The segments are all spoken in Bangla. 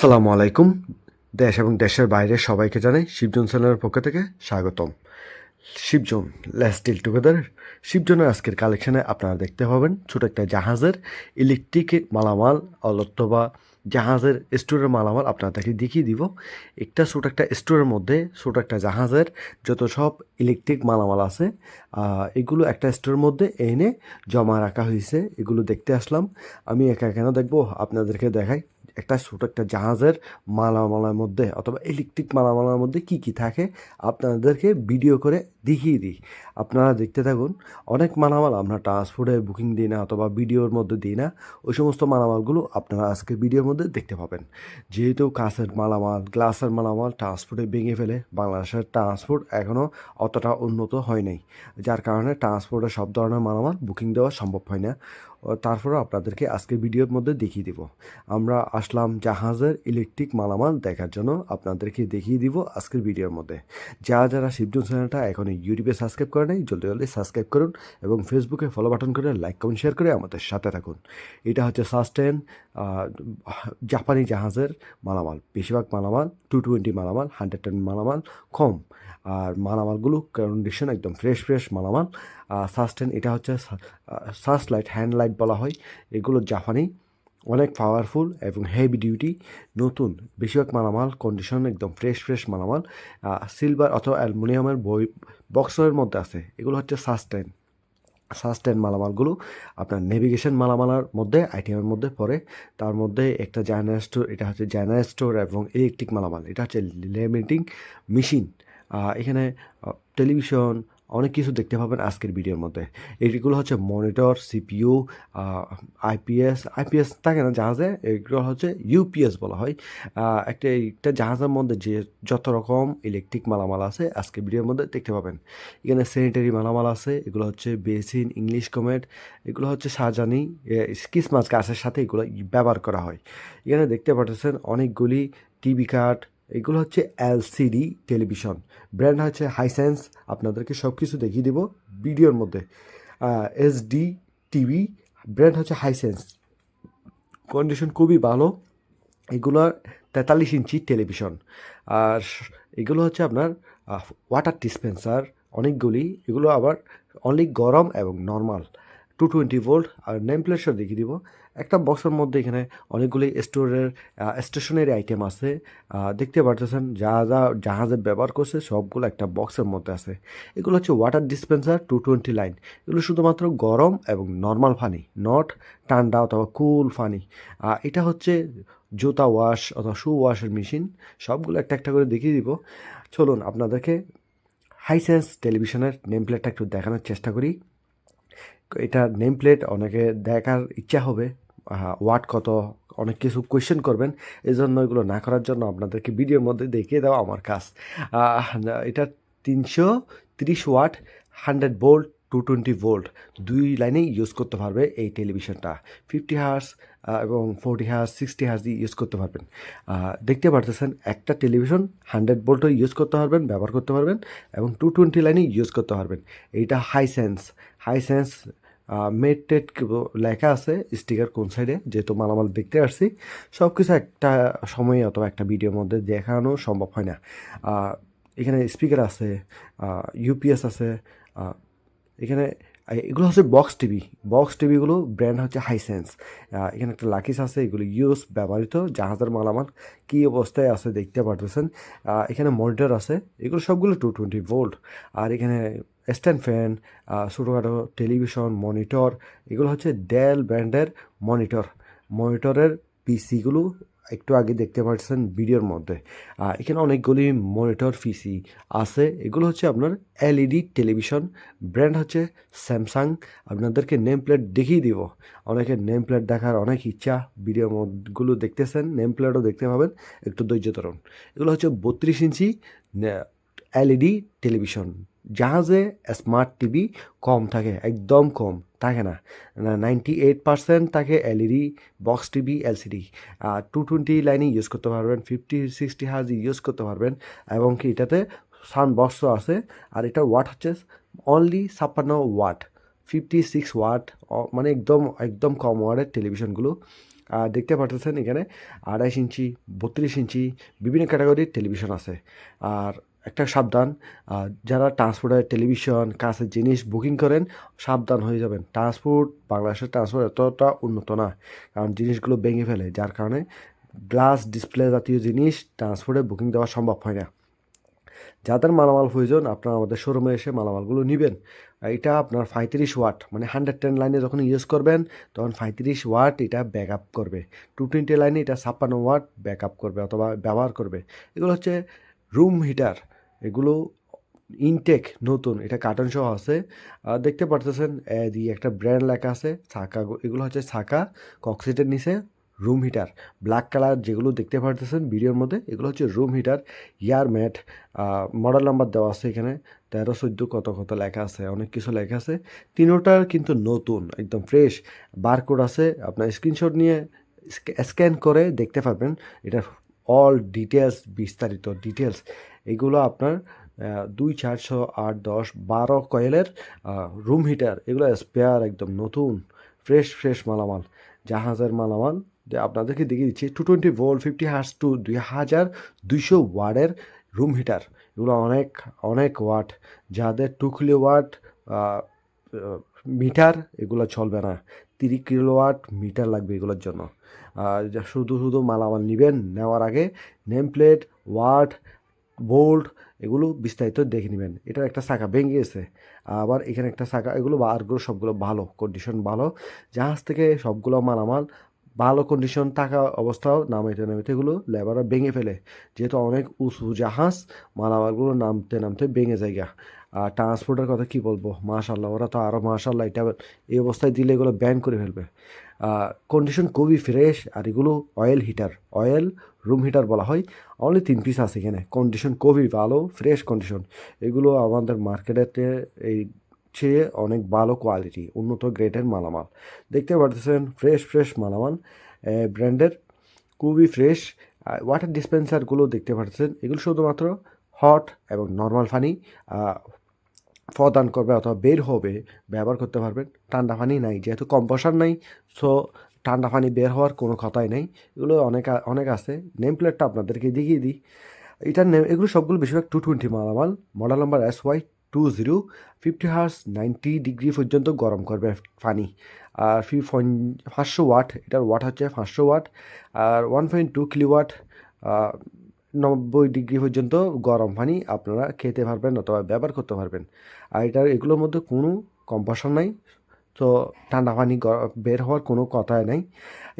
আসসালামু আলাইকুম। দেশ এবং দেশের বাইরে সবাইকে জানাই শিবজন চ্যানেলের পক্ষ থেকে স্বাগতম। শিবজন লেস ডিল টুগেদার শিবজনের আজকের কালেকশনে আপনারা দেখতে পাবেন ছোট একটা জাহাজের ইলেকট্রিক মালামাল অথবা জাহাজের স্টোরের মালামাল আপনাদেরকে দেখিয়ে দিব। একটা ছোট একটা স্টোরের মধ্যে ছোট একটা জাহাজের যত সব ইলেকট্রিক মালামাল আছে এগুলো একটা স্টোরের মধ্যে এনে জমা রাখা হয়েছে। এগুলো দেখতে আসলাম। আমি একা কেন দেখব, আপনাদেরকে দেখাই। একটা ছোট একটা জাহাজের মালামালার মধ্যে অথবা ইলেকট্রিক মালামালার মধ্যে কি কি থাকে আপনাদেরকে ভিডিও করে দেখিয়ে দিই। আপনারা দেখতে থাকুন, অনেক মালামাল আমরা ট্রান্সপোর্টে বুকিং দিই না অথবা ভিডিওর মধ্যে দিই না, ওই সমস্ত মালামালগুলো আপনারা আজকে ভিডিওর মধ্যে দেখতে পাবেন। যেহেতু কাঁচের মালামাল গ্লাসের মালামাল ট্রান্সপোর্টে ভেঙে ফেলে, বাংলাদেশের ট্রান্সপোর্ট এখনও অতটা উন্নত হয় নাই। যার কারণে ট্রান্সপোর্টে সব ধরনের মালামাল বুকিং দেওয়া সম্ভব হয় না। তারপরে আপনাদেরকে আজকে ভিডিওর মধ্যে দেখিয়ে দিব। আমরা আসলাম জাহাজের ইলেকট্রিক মালামাল দেখার জন্য আপনাদেরকে দেখিয়ে দিব আজকের ভিডিওর মধ্যে। যারা যারা শিবজন চ্যানেলটা এখন ইউটিউবে সাবস্ক্রাইব করে নেই, জলদি জলদি সাবস্ক্রাইব করুন এবং ফেসবুকে ফলো বাটন করে লাইক কমেন্ট শেয়ার করে আমাদের সাথে থাকুন। এটা হচ্ছে সাস্টেন জাপানি জাহাজের মালামাল। বেশিরভাগ মালামাল টু টোয়েন্টি মালামাল হান্ড্রেড টেন মালামাল কম। আর মালামালগুলো কন্ডিশন একদম ফ্রেশ ফ্রেশ মালামাল। সাস্টেন এটা হচ্ছে সাস লাইট হ্যান্ড লাইট বলা হয়। এগুলো জাপানি, অনেক পাওয়ারফুল এবং হেভি ডিউটি নতুন, বেশিরভাগ মালামাল কন্ডিশন একদম ফ্রেশ ফ্রেশ মালামাল। সিলভার অথবা অ্যালুমিনিয়ামের বই বক্সের মধ্যে আছে। এগুলো হচ্ছে সাস্টেন সাস্টেন মালামালগুলো আপনার নেভিগেশন মালামালার মধ্যে আইটেমের মধ্যে পড়ে। তার মধ্যে একটা জায়না স্টোর এটা হচ্ছে জায়না স্টোর এবং ইলেকট্রিক মালামাল। এটা হচ্ছে লেমিটিং মেশিন এখানে টেলিভিশন, অনেক কিছু দেখতে পাবেন আজকের ভিডিওর মধ্যে। এইগুলো হচ্ছে মনিটর, সিপিইউ আইপিএস আইপিএস থাকে না জাহাজে? এগুলো হচ্ছে ইউপিএস বলা হয়। একটা একটা জাহাজের মধ্যে যে যত রকম ইলেকট্রিক মালামাল আছে আজকের ভিডিওর মধ্যে দেখতে পাবেন। এখানে স্যানিটারি মালামাল আছে, এগুলো হচ্ছে বেসিন, ইংলিশ কমেট, এগুলো হচ্ছে শাহজানি কিসমাস গাছের সাথে এগুলো ব্যবহার করা হয়। এখানে দেখতে পাচ্ছেন অনেকগুলি টিভি কার্ড এগুলো হচ্ছে এলসিডি টেলিভিশন। ব্র্যান্ড হচ্ছে হাইসেন্স। আপনাদেরকে সব কিছু দেখিয়ে দেবো ভিডিওর মধ্যে। এসডি টিভি, ব্র্যান্ড হচ্ছে হাইসেন্স। কন্ডিশন খুবই ভালো। এগুলোর তেতাল্লিশ ইঞ্চি টেলিভিশন। আর এগুলো হচ্ছে আপনার ওয়াটার ডিসপেন্সার অনেকগুলি। এগুলো আবার অনেক গরম এবং নর্মাল টু টোয়েন্টি ভোল্ট আর নেম প্লেটসও দেখিয়ে দিব। একটা বক্সের মধ্যে এখানে অনেকগুলি স্টোরের স্টেশনারি আইটেম আছে। দেখতে পারতেছেন, যা যা জাহাজে ব্যবহার করছে, সবগুলো একটা বক্সের মধ্যে আছে। এগুলো হচ্ছে water dispenser two twenty line এগুলো শুধুমাত্র গরম এবং নর্মাল পানি নট ঠান্ডা অথবা কুল পানি এটা হচ্ছে জুতা ওয়াশ অথবা শু ওয়াশের মেশিন সবগুলো একটা একটা করে দেখিয়ে দিব। চলুন আপনাদেরকে হাইসেন্স টেলিভিশনের নেম প্লেটটা একটু দেখানোর চেষ্টা করি। এটা নেম প্লেট অনেকে দেখার ইচ্ছা হবে ওয়াট কত, অনেক কিছু কোয়েশ্চেন করবেন। এই জন্য এগুলো না করার জন্য আপনাদেরকে ভিডিওর মধ্যে দেখিয়ে দেওয়া আমার কাজ। এটা তিনশো তিরিশ watt hundred volt two twenty volt দুই লাইনেই ইউজ করতে পারবে এই টেলিভিশনটা ফিফটি হার্স এবং ফোরটি হার্স সিক্সটি হার্স দিয়ে ইউজ করতে পারবেন। দেখতে পারতেছেন, একটা টেলিভিশন হান্ড্রেড ভোল্টও ইউজ করতে পারবেন, ব্যবহার করতে পারবেন, এবং টু টোয়েন্টি লাইনে ইউজ করতে পারবেন। এইটা Hisense Hisense made টেট লেখা আছে স্টিকার কোন সাইডে যেহেতু মালামাল দেখতে আসছি। সব কিছু একটা সময়ে অথবা একটা ভিডিওর মধ্যে দেখানো সম্ভব হয় না। এখানে স্পিকার আছে ইউপিএস আছে এখানে এগুলো হচ্ছে বক্স টিভি বক্স টিভিগুলো ব্র্যান্ড হচ্ছে হাইসেন্স এখানে একটা লাকিস আছে, এগুলো ইউজ ব্যবহৃত, জাহাজের মালামাল, কী অবস্থায় আছে দেখতে পারতেছেন। এখানে মনিটর আছে, এগুলো সবগুলো টু টোয়েন্টি ভোল্ট আর এখানে স্ট্যান্ড ফ্যান ছোটোখাটো টেলিভিশন মনিটর এগুলো হচ্ছে ডেল ব্র্যান্ডের মনিটর মনিটরের পিসিগুলো একটু আগে দেখতে পাচ্ছেন ভিডিওর মধ্যে। এখানে অনেকগুলি মনিটর পিসি আছে। এগুলো হচ্ছে আপনার এলইডি টেলিভিশন ব্র্যান্ড হচ্ছে স্যামসাং আপনাদেরকে নেম প্লেট দেখিয়ে দিব। অনেকের নেম প্লেট দেখার অনেক ইচ্ছা। ভিডিও গুলো দেখতেছেন নেম প্লেটও দেখতে পাবেন। একটু ধৈর্য ধরুন। এগুলো হচ্ছে বত্রিশ ইঞ্চি এলইডি টেলিভিশন জাহাজে স্মার্ট টিভি কম থাকে, একদম কম, থাকে না। নাইনটি এইট পার্সেন্ট থাকে এলইডি বক্স টিভি এলসিডি আর টু টোয়েন্টি লাইনে ইউজ করতে পারবেন ফিফটি সিক্সটি হাজ ইউজ করতে পারবেন। এবং কি এটাতে সাউন্ড বক্সও আছে, আর এটা ওয়াট হচ্ছে অনলি ছাপ্পান্ন ওয়াট ফিফটি সিক্স ওয়াট মানে একদম একদম কম ওয়াটের টেলিভিশনগুলো দেখতে পারতেছেন এখানে আড়াইশ ইঞ্চি, বত্রিশ ইঞ্চি বিভিন্ন ক্যাটাগরির টেলিভিশন আছে। আর একটা সাবধান। যারা ট্রান্সপোর্টের টেলিভিশন কাছের জিনিস বুকিং করেন, সাবধান হয়ে যাবেন। ট্রান্সপোর্ট বাংলাদেশের ট্রান্সপোর্ট এতটা উন্নত না, কারণ জিনিসগুলো ভেঙে ফেলে, যার কারণে গ্লাস ডিসপ্লে জাতীয় জিনিস ট্রান্সপোর্টে বুকিং দেওয়া সম্ভব হয় না। যাদের মালামাল প্রয়োজন, আপনারা আমাদের শোরুমে এসে মালামালগুলো নেবেন। এটা আপনার পঁয়ত্রিশ ওয়াট মানে হান্ড্রেড টেন লাইনে যখন ইউজ করবেন, তখন পঁয়ত্রিশ ওয়াট এটা ব্যাক আপ করবে। টু টোয়েন্টি লাইনে এটা ছাপ্পান্ন ওয়াট ব্যাক আপ করবে অথবা ব্যবহার করবে। এগুলো হচ্ছে রুম হিটার। এগুলো ইনটেক নতুন, এটা কার্টন সহ আছে। দেখতে পারতেছেন এদি একটা ব্র্যান্ড লেখা আছে, ছাকা এগুলো হচ্ছে ছাকা কক্সিটের নিচে রুম হিটার ব্ল্যাক কালার যেগুলো দেখতে পারতেছেন ভিডিওর মধ্যে, এগুলো হচ্ছে রুম হিটার ইয়ার ম্যাট মডেল নাম্বার দেওয়া আছে এখানে, তেরো, চোদ্দ, কত কত লেখা আছে, অনেক কিছু লেখা আছে। তিনোটার কিন্তু নতুন, একদম ফ্রেশ বারকোড আছে, আপনার স্ক্রিনশট নিয়ে স্ক্যান করে দেখতে পারবেন, এটা অল ডিটেলস বিস্তারিত ডিটেলস এগুলো আপনার দুই চারশো আট দশ বারো কয়েলের রুম হিটার এগুলো স্পেয়ার একদম নতুন ফ্রেশ ফ্রেশ মালামাল, জাহাজের মালামাল, যে আপনাদেরকে দেখিয়ে দিচ্ছি two twenty volt fifty hertz two দুই হাজার দুইশো ওয়ার্ডের রুম হিটার এগুলো অনেক অনেক ওয়াট যাদের টু কিলো ওয়াট মিটার, এগুলো চলবে না। তিরিশ কিলোওয়াট মিটার লাগবে এগুলোর জন্য। আর শুধু শুধু মালামাল নেবেন, নেওয়ার আগে নেম প্লেট ওয়াট, বোল্ট, এগুলো বিস্তারিত দেখে নেবেন। এটার একটা শাখা ভেঙে গেছে। আবার এখানে একটা শাখা, এগুলো বারগুলো সবগুলো ভালো কন্ডিশন ভালো। জাহাজ থেকে সবগুলো মালামাল ভালো কন্ডিশন থাকা অবস্থাও নামাইতে নামাইতে এগুলো লেবাররা ভেঙে ফেলে। যেহেতু অনেক উঁচু জাহাজ, মালামালগুলো নামতে নামতে ভেঙে জায়গা আর ট্রান্সপোর্টের কথা কি বলব? মাশাল্লাহ ওরা তো আরও মাশাল্লাহ এটা এই অবস্থায় দিলে এগুলো ব্যান করে ফেলবে। কন্ডিশন খুবই ফ্রেশ আর এগুলো oil heater oil room heater বলা হয়। অনলি তিন পিস আছে এখানে। কন্ডিশন খুবই ভালো ফ্রেশ কন্ডিশন এগুলো আমাদের মার্কেটেতে এই চেয়ে অনেক ভালো কোয়ালিটি উন্নত গ্রেডের মালামাল। দেখতে পারতেছেন ফ্রেশ ফ্রেশ মালামাল ব্র্যান্ডের খুবই ফ্রেশ ওয়াটার ডিসপেন্সারগুলো দেখতে পাচ্ছেন এগুলো শুধুমাত্র হট এবং নর্মাল পানি প্রদান করবে অথবা বের হবে, ব্যবহার করতে পারবেন। ঠান্ডা পানি নাই, যেহেতু কম্পোসার নাই সো ঠান্ডা পানি বের হওয়ার কোনো কথাই নেই। এগুলো অনেক অনেক আছে। নেম প্লেটটা আপনাদেরকে দেখিয়ে দিই। এটার নেম এগুলো সবগুলো বেশিরভাগ টু টোয়েন্টি মালামাল। Model number S Y two zero fifty hertz ninety degree পর্যন্ত গরম করবে পানি। আর ফি পাঁচশো ওয়াট, এটার ওয়াট হচ্ছে পাঁচশো ওয়াট। আর one point two kilowatt নব্বই ডিগ্রি পর্যন্ত গরম পানি আপনারা খেতে পারবেন অথবা ব্যবহার করতে পারবেন। আর এটার এগুলোর মধ্যে কোনো কম্পাসন নাই। তো ঠান্ডা পানি বের হওয়ার কোনো কথাই নাই।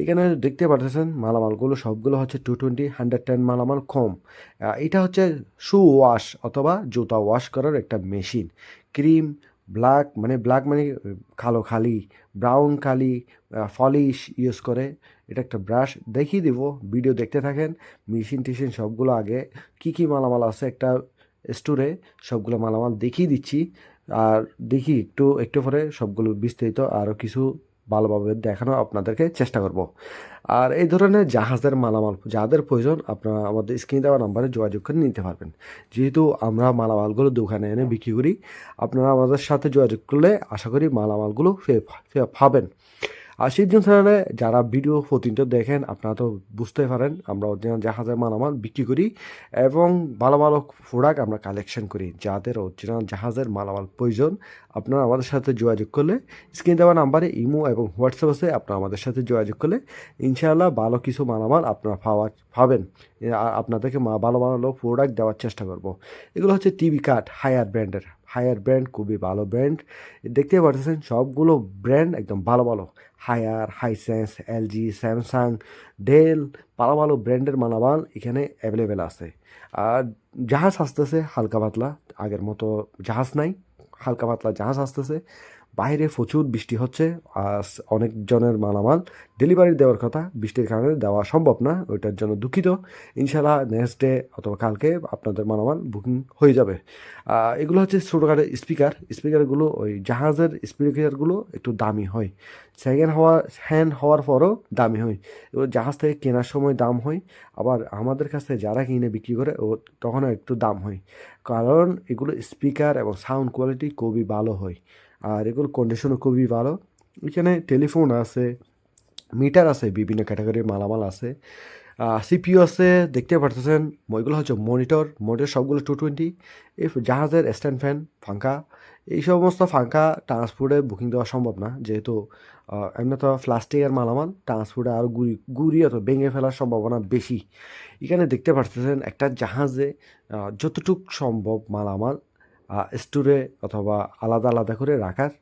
এখানে দেখতে পারতেছেন মালামালগুলো, সবগুলো হচ্ছে টু টোয়েন্টি হান্ড্রেড টেন মালামাল কম। এটা হচ্ছে শু ওয়াশ অথবা জুতা ওয়াশ করার একটা মেশিন ক্রিম ব্ল্যাক মানে ব্ল্যাক মানে কালো খালি ব্রাউন খালি ফলিশ ইউজ করে। এটা একটা ব্রাশ দেখিয়ে দেবো ভিডিও দেখতে থাকেন। মেশিন টেশিন সবগুলো আগে, কি কি মালামাল আছে একটা স্টোরে সবগুলো মালামাল দেখিয়ে দিচ্ছি। আর দেখি একটু একটু পরে সবগুলো বিস্তারিত আরও কিছু ভালোভাবে দেখানো আপনাদেরকে চেষ্টা করব। আর এই ধরনের জাহাজের মালামাল, যাদের প্রয়োজন, আপনারা আমাদের স্ক্রিনে দেওয়া নাম্বারে যোগাযোগ করে নিতে পারবেন। যেহেতু আমরা মালামালগুলো দোকানে এনে বিক্রি করি, আপনারা আমাদের সাথে যোগাযোগ করলে আশা করি মালামালগুলো পাবেন। আর শিবজন চ্যানেলে যারা ভিডিও প্রতিনিয়ত দেখেন, আপনারা তো বুঝতে পারেন, আমরা অরিজিনাল জাহাজের মালামাল বিক্রি করি এবং ভালো ভালো প্রোডাক্ট আমরা কালেকশন করি। যাদের অরিজিনাল জাহাজের মালামাল প্রয়োজন, আপনারা আমাদের সাথে যোগাযোগ করলে, স্ক্রিন দেওয়া নাম্বারে ইমো এবং হোয়াটসঅ্যাপ আছে, আপনারা আমাদের সাথে যোগাযোগ করলে ইনশাআল্লাহ ভালো কিছু মালামাল আপনারা পাওয়া, পাবেন। আপনাদেরকে ভালো ভালো প্রোডাক্ট দেওয়ার চেষ্টা করব। এগুলো হচ্ছে টিভি কার্ড হায়ার ব্র্যান্ডের হায়ার ব্র্যান্ড, খুবই ভালো ব্র্যান্ড। দেখতে পাচ্ছেন সবগুলো ব্র্যান্ড একদম ভালো ভালো। Haier, Hisense, LG, Samsung, Dell, ভালো ভালো ব্র্যান্ডের মালামাল এখানে অ্যাভেলেবেল আছে। আর জাহাজ আসতেছে হালকা পাতলা, আগের মতো জাহাজ নাই, হালকা পাতলা জাহাজ আসতেছে। বাইরে প্রচুর বৃষ্টি হচ্ছে অনেকজনের মালামাল ডেলিভারি দেওয়ার কথা। বৃষ্টির কারণে দেওয়া সম্ভব না, ওইটার জন্য দুঃখিত। ইনশাল্লাহ নেক্সট ডে অথবা কালকে আপনাদের মালামাল বুকিং হয়ে যাবে। এগুলো হচ্ছে ছোটোখাটো স্পিকার স্পিকারগুলো ওই জাহাজের স্পিকারগুলো একটু দামি হয়। সেকেন্ড হওয়া হ্যান্ড হওয়ার পরও দামি হয়। এগুলো জাহাজ থেকে কেনার সময় দাম হয়। আবার আমাদের কাছ যারা কিনে বিক্রি করে, ও তখনও একটু দাম হয়। কারণ এগুলো স্পিকার এবং সাউন্ড কোয়ালিটি খুবই ভালো হয়। আর এগুলো কন্ডিশনও খুবই ভালো। এখানে টেলিফোন আছে মিটার আছে, বিভিন্ন ক্যাটাগরির মালামাল আছে। সিপিইউ আছে, দেখতে পারতেছেন ওইগুলো হচ্ছে মনিটর মনিটর সবগুলো টু টোয়েন্টি এই জাহাজের স্ট্যান্ড ফ্যান ফাঙ্কা এই সমস্ত ফাঙ্কা ট্রান্সপোর্টে বুকিং দেওয়া সম্ভব না, যেহেতু এমনি তো প্লাস্টিকের মালামাল ট্রান্সপোর্টে আরও গুড়ি গুড়ি অথবা ভেঙে ফেলার সম্ভাবনা বেশি। এখানে দেখতে পারতেছেন একটা জাহাজে যতটুক সম্ভব মালামাল স্টোরে অথবা আলাদা আলাদা করে রাখার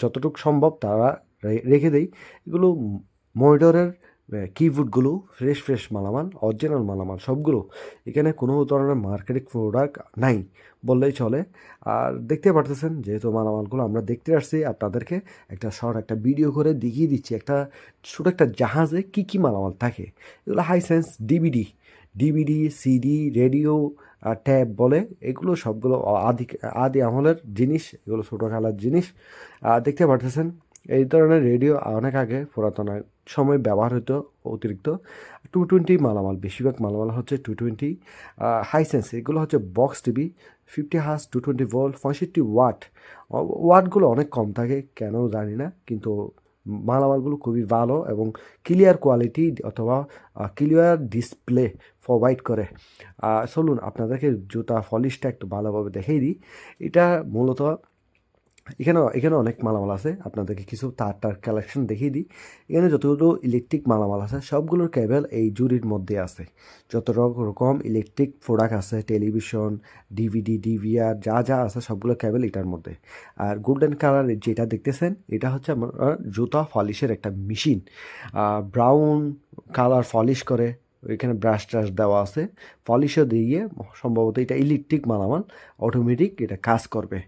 যতটুকু সম্ভব তারা রেখে দেই। এগুলো মনিটরের কিবোর্ডগুলো ফ্রেশ ফ্রেশ মালামাল অরিজিনাল মালামাল সবগুলো। এখানে কোনো ধরনের মার্কেটিং প্রোডাক্ট নাই বললেই চলে। আর দেখতে পারতেছেন যেহেতু মালামালগুলো আমরা দেখতে আসছি আপনাদেরকে একটা শর্ট একটা ভিডিও করে দেখিয়ে দিচ্ছি একটা ছোটো একটা জাহাজে কী কী মালামাল থাকে। এগুলো Hisense DBD DVD CD radio tab বলে, এগুলো সবগুলো আদি আদি আমলের জিনিস, এগুলো ছোটো খেলার জিনিস দেখতে পারতেছেন, এই ধরনের রেডিও অনেক আগে পুরাতন সময় ব্যবহার হতো অতিরিক্ত। টু টোয়েন্টি মালামাল, বেশিরভাগ মালামাল হচ্ছে টু টোয়েন্টি হাইসেন্স এগুলো হচ্ছে বক্স টিভি ফিফটি হাস টু টোয়েন্টি ভোল্ট পঁয়ষট্টি ওয়াট ওয়াটগুলো অনেক কম থাকে, কেন জানি না, কিন্তু মালামালগুলো খুবই ভালো এবং ক্লিয়ার কোয়ালিটি অথবা ক্লিয়ার ডিসপ্লে প্রোভাইড করে। চলুন আপনাদেরকে জুতা ফলিশটা একটু ভালোভাবে দেখিয়ে দিই। এটা মূলত এখানে এখানে অনেক মালামাল আছে। আপনাদেরকে কিছু তার তার কালেকশন দেখিয়ে দিই। এখানে যতগুলো ইলেকট্রিক মালামাল আছে, সবগুলোর কেবল এই জুরির মধ্যে আছে। যত রকম ইলেকট্রিক প্রোডাক্ট আছে টেলিভিশন ডিভিডি ডিভিআর যা যা আছে, সবগুলো কেবল এটার মধ্যে। আর গোল্ডেন কালার যেটা দেখতেছেন, এটা হচ্ছে আমার জুতা ফলিশের একটা মেশিন ব্রাউন কালার ফলিশ করে ওইখানে ব্রাশ ট্রাশ দেওয়া আছে। পলিশও দিয়ে সম্ভবত এটা ইলেকট্রিক মালামাল অটোমেটিক এটা কাজ করবে।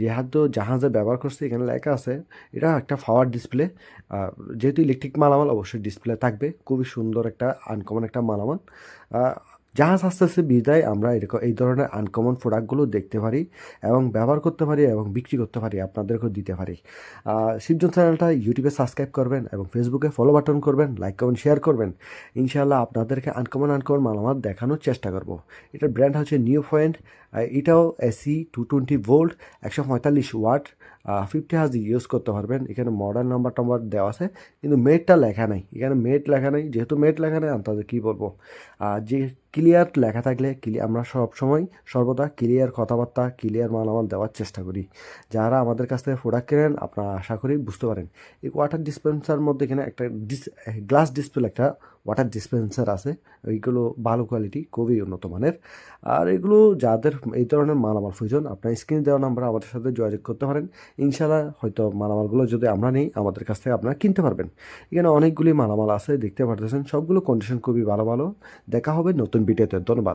যেহেতু জাহাজে ব্যবহার করছে, এখানে লেখা আছে, এটা একটা ফাওয়ার ডিসপ্লে যেহেতু ইলেকট্রিক মালামাল, অবশ্যই ডিসপ্লে থাকবে। খুবই সুন্দর একটা আনকমন একটা মালামাল। জাহাজ আস্তে আস্তে বিদায় আমরা এরকম এই ধরনের আনকমন প্রোডাক্টগুলো দেখতে পারি এবং ব্যবহার করতে পারি এবং বিক্রি করতে পারি, আপনাদেরকেও দিতে পারি। শিবজন চ্যানেলটা ইউটিউবে সাবস্ক্রাইব করবেন এবং ফেসবুকে ফলো বাটন করবেন লাইক কমেন্ট শেয়ার করবেন। ইনশাআল্লাহ আপনাদেরকে আনকমন আনকমন মালামাল দেখানোর চেষ্টা করব। এটার ব্র্যান্ড হচ্ছে নিউ পয়েন্ট এটাও এসি টু টোয়েন্টি ভোল্ট একশো পঁয়তাল্লিশ ওয়াট ফিফটি হাজ ইউজ করতে পারবেন। এখানে মডার্ন নাম্বার টাম্বার দেওয়া আছে, কিন্তু মেটটা লেখা নাই। এখানে মেট লেখা নেই, যেহেতু মেট লেখা নেই আপনাদের কী বলব? আর যে ক্লিয়ার লেখা থাকলে আমরা সব সময় সর্বদা ক্লিয়ার কথাবার্তা ক্লিয়ার মালামাল দেওয়ার চেষ্টা করি। যারা আমাদের কাছ থেকে প্রোডাক্ট কেনেন, আপনারা আশা করি বুঝতে পারেন। এই ওয়াটার ডিসপেন্সার মধ্যে এখানে একটা ডিস গ্লাস ডিসপ্লে একটা ওয়াটার ডিসপেন্সার আছে। ওইগুলো ভালো কোয়ালিটি খুবই উন্নত মানের। আর এগুলো যাদের এই ধরনের মালামাল প্রয়োজন, আপনার স্ক্রিনে দেওয়া নাম্বার আমাদের সাথে যোগাযোগ করতে পারেন। ইনশাল্লাহ হয়তো মালামালগুলো যদি আমরা নেই, আমাদের কাছ থেকে আপনারা কিনতে পারবেন। এখানে অনেকগুলি মালামাল আছে, দেখতে পারতেছেন। সবগুলো কন্ডিশন খুবই ভালো ভালো। দেখা হবে নতুন ভিডিওতে ধন্যবাদ।